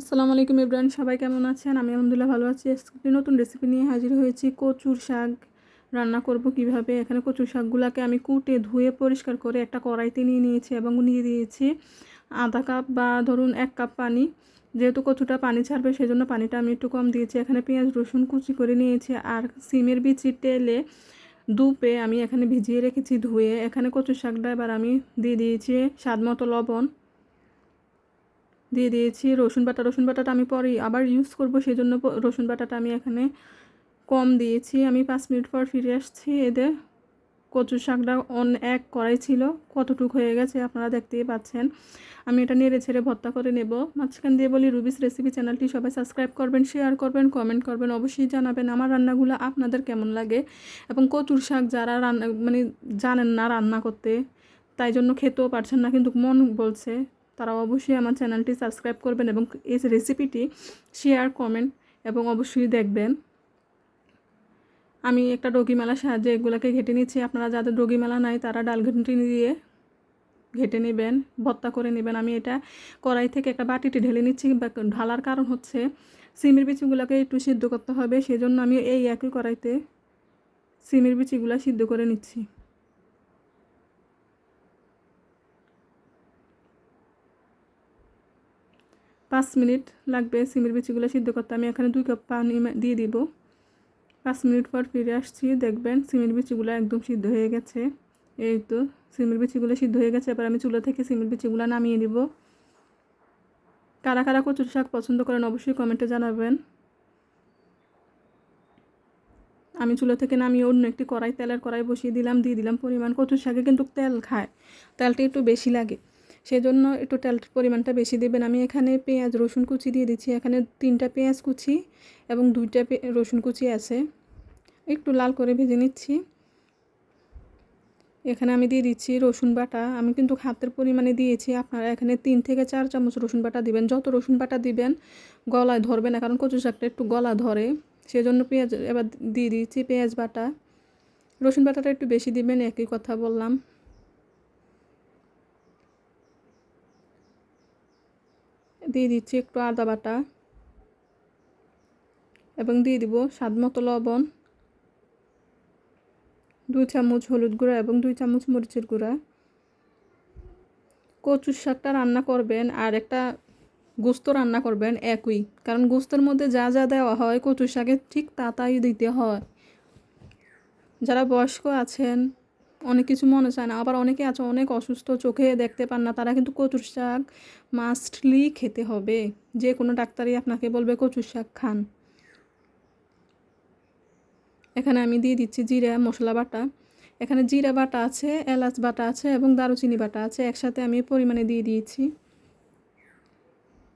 আসসালামু আলাইকুম ইব্রাহিম, সবাই কেমন আছেন? আমি আলহামদুলিল্লাহ ভালো আছি। একটি নতুন রেসিপি নিয়ে হাজির হয়েছি। কচুর শাক রান্না করব কীভাবে? এখানে কচুর শাকগুলোকে আমি কুটে ধুয়ে পরিষ্কার করে একটা কড়াইতে নিয়ে নিয়েছি এবং নিয়ে দিয়েছি আধা কাপ বা ধরুন এক কাপ পানি। যেহেতু কচুটা পানি ছাড়বে, সেজন্য পানিটা আমি একটু কম দিয়েছি। এখানে পেঁয়াজ, রসুন কুচি করে নিয়েছি আর সিমের বিচি তেলে দুপে আমি এখানে ভিজিয়ে রেখেছি ধুয়ে। এখানে কচুর শাকটা এবার আমি দিয়ে দিয়েছি স্বাদ মতো লবণ। দিয়ে দিয়েছি। রসুন বাটা, রসুন বাটাটা আমি পরে আবার ইউজ করব সেই জন্য রসুন বাটাটা আমি এখানে কম দিয়েছি। আমি পাঁচ মিনিট পর ফিরে আসছি। এদের কচু শাকটা অন, এক করাই ছিল, কতটুক হয়ে গেছে আপনারা দেখতেই পাচ্ছেন। আমি এটা নেড়ে ছেড়ে ভর্তা করে নেব। মাঝখান দিয়ে বলি রুবিস রেসিপি চ্যানেলটি সবাই সাবস্ক্রাইব করবেন শেয়ার করবেন কমেন্ট করবেন, অবশ্যই জানাবেন আমার রান্নাগুলো আপনাদের কেমন লাগে এবং কচুর শাক যারা রান্না মানে জানেন না রান্না করতে, তাই জন্য খেতেও পারছেন না, কিন্তু মন বলছে। তারা অবশ্যই আমার চ্যানেলটি সাবস্ক্রাইব করবেন এবং এই রেসিপিটি শেয়ার, কমেন্ট এবং অবশ্যই দেখবেন। আমি একটা মেলার সাহায্যে এগুলোকে ঘেটে নিচ্ছি। আপনারা যাদের মেলা নাই, তারা ডাল ঘেঁটে দিয়ে ঘেটে নেবেন, ভর্তা করে নেবেন। আমি এটা কড়াই থেকে একটা বাটিতে ঢেলে নিচ্ছি। ঢালার কারণ হচ্ছে সিমের বিচিগুলোকে একটু সিদ্ধ করতে হবে। সেজন্য আমি এই একই কড়াইতে সিমের বিচিগুলো সিদ্ধ করে নিচ্ছি। পাঁচ মিনিট লাগবে সিমের বিচিগুলো সিদ্ধ করতে। আমি এখানে দুই কাপ পানি দিয়ে দিব। পাঁচ মিনিট পর ফিরে আসছি। দেখবেন সিমের বিচিগুলো একদম সিদ্ধ হয়ে গেছে। এই তো সিমের বিচিগুলো সিদ্ধ হয়ে গেছে। এবার আমি চুলা থেকে সিমের বিচিগুলো নামিয়ে দিব। কারা কারা কচুর শাক পছন্দ করেন অবশ্যই কমেন্টে জানাবেন। আমি চুলো থেকে নামিয়ে অন্য একটি কড়াই, তেলের কড়াই বসিয়ে দিলাম, দিয়ে দিলাম পরিমাণ। কচুর শাকে কিন্তু তেল খায়। তেলটা একটু বেশি লাগে। সেজন্য একটু তেল পরিমাণটা বেশি দেবেন। আমি এখানে পেঁয়াজ, রসুন কুচি দিয়ে দিচ্ছি। এখানে তিনটা পেঁয়াজ কুচি এবং দুইটা রসুন কুচি আছে। একটু লাল করে ভেজে নিচ্ছি। এখানে আমি দিয়ে দিচ্ছি রসুন বাটা। আমি কিন্তু হাতের পরিমাণে দিয়েছি। আপনারা এখানে তিন থেকে চার চামচ রসুন বাটা দিবেন। যত রসুন বাটা দিবেন, গলায় ধরবে না, কারণ কচু শাকটা একটু গলা ধরে। সেজন্য পেঁয়াজ এবার দিয়ে দিয়েছি পেঁয়াজ বাটা। রসুন বাটাটা একটু বেশি দিবেন, একই কথা বললাম। দিয়ে দিচ্ছি একটু আদা বাটা এবং দিয়ে দিব স্বাদ মতো লবণ, দুই চামচ হলুদ গুঁড়া এবং দুই চামচ মরিচের গুঁড়া। কচুর শাকটা রান্না করবেন আর একটা গোস্ত রান্না করবেন একই, কারণ গোস্তের মধ্যে যা যা দেওয়া হয় কচুর শাকে ঠিক তা তাই দিতে হয়। যারা বয়স্ক আছেন অনেক কিছু মনে চায় না। আবার অনেকে আছে, অনেক অসুস্থ, চোখে দেখতে পান না, তারা কিন্তু কচুর শাক মাস্টলি খেতে হবে। যে কোনো ডাক্তারই আপনাকে বলবে কচুর শাক খান। এখানে আমি দিয়ে দিচ্ছি জিরা, মশলা বাটা। এখানে জিরা বাটা আছে, এলাচ বাটা আছে এবং দারুচিনি বাটা আছে, একসাথে আমি পরিমাণে দিয়ে দিয়েছি।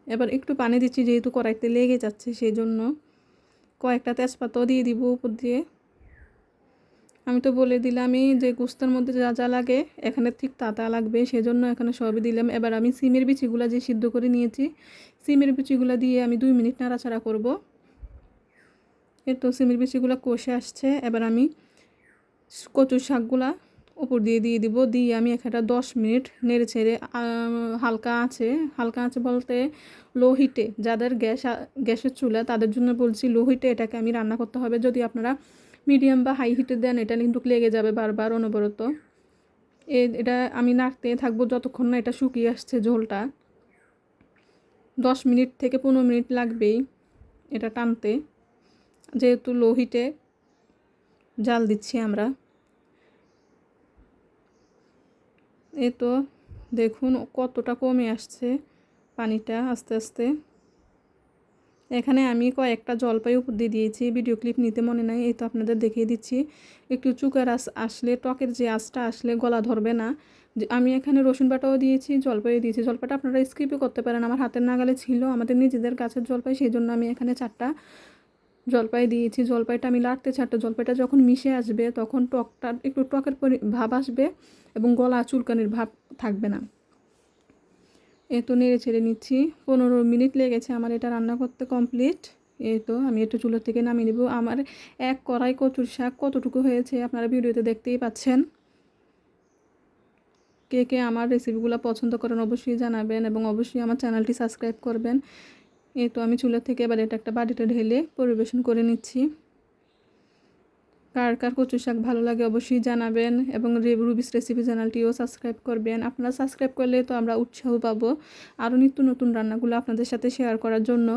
এবার একটু পানি দিচ্ছি, যেহেতু কড়াইতে লেগে যাচ্ছে সেই জন্য কয়েকটা তেজপাতাও দিয়ে দিব উপর দিয়ে। আমি তো বলে দিলামই যে গোস্তের মধ্যে যা যা লাগে, এখানে ঠিক তা তা লাগবে, সেজন্য এখানে সবই দিলাম। এবার আমি সিমের বিচিগুলো যে সিদ্ধ করে নিয়েছি, সিমের বিচিগুলো দিয়ে আমি দুই মিনিট নাড়াচাড়া করব। এর তো সিমের বিচিগুলো কষে আসছে। এবার আমি কচুর শাকগুলা উপর দিয়ে দিয়ে দিব। দিয়ে আমি এখানে দশ মিনিট নেড়ে ছেড়ে হালকা আছে হালকা আছে বলতে লো হিটে যাদের গ্যাস গ্যাসের চুলা, তাদের জন্য বলছি লো হিটে এটাকে আমি রান্না করতে হবে। যদি আপনারা মিডিয়াম বা হাই হিটে দেন, এটা কিন্তু লেগে যাবে বারবার অনবরত। এটা আমি নাড়তে থাকব যতক্ষণ না এটা শুকিয়ে আসছে ঝোলটা। দশ মিনিট থেকে পনেরো মিনিট লাগবেই এটা টানতে। যেহেতু লো হিটে জাল দিচ্ছি আমরা। এ তো দেখুন কতটা কমে আসছে পানিটা আস্তে আস্তে। এখানে আমি কয়েকটা জলপাই উপর দিয়ে দিয়েছি। ভিডিও ক্লিপ নিতে মনে নাই, এই তো আপনাদের দেখিয়ে দিচ্ছি। একটু চুকের আস আসলে, টকের যে আঁচটা আসলে গলা ধরবে না। আমি এখানে রসুন বাটাও দিয়েছি, জলপাইও দিয়েছি। জলপাইটা আপনারা স্কিপও করতে পারেন। আমার হাতের নাগালে ছিল, আমাদের নিজেদের গাছের জলপাই, সেই জন্য আমি এখানে চারটা জলপাই দিয়েছি। জলপাইটা আমি লাড়তে ছাড়তে, জলপাইটা যখন মিশে আসবে, তখন টকটা, একটু টকের পরি ভাব আসবে এবং গলা চুলকানির ভাব থাকবে না। এ তো নেড়ে ছেড়ে নিচ্ছি। পনেরো মিনিট লেগেছে আমার এটা রান্না করতে কমপ্লিট এই তো আমি একটু চুলোর থেকে নামিয়ে নেব। আমার এক কড়াই কচুর শাক কতটুকু হয়েছে আপনারা ভিডিওতে দেখতেই পাচ্ছেন। কে কে আমার রেসিপিগুলো পছন্দ করেন অবশ্যই জানাবেন এবং অবশ্যই আমার চ্যানেলটি সাবস্ক্রাইব করবেন। এই তো আমি চুলা থেকে এবার এটা একটা বাড়িটা ঢেলে পরিবেশন করে নিচ্ছি। কার কার কচু শাক ভালো লাগে অবশ্যই জানাবেন এবং রুবিস রেসিপি চ্যানেলটিও সাবস্ক্রাইব করবেন। আপনারা সাবস্ক্রাইব করলে তো আমরা উৎসাহ পাবো আরও নিত্য নতুন রান্নাগুলো আপনাদের সাথে শেয়ার করার জন্য।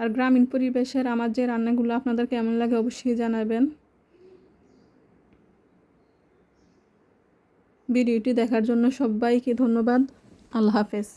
আর গ্রামীণ পরিবেশের আমার যে রান্নাগুলো আপনাদের কেমন লাগে অবশ্যই জানাবেন। ভিডিওটি দেখার জন্য সবাইকে ধন্যবাদ। আল্লাহ হাফেজ।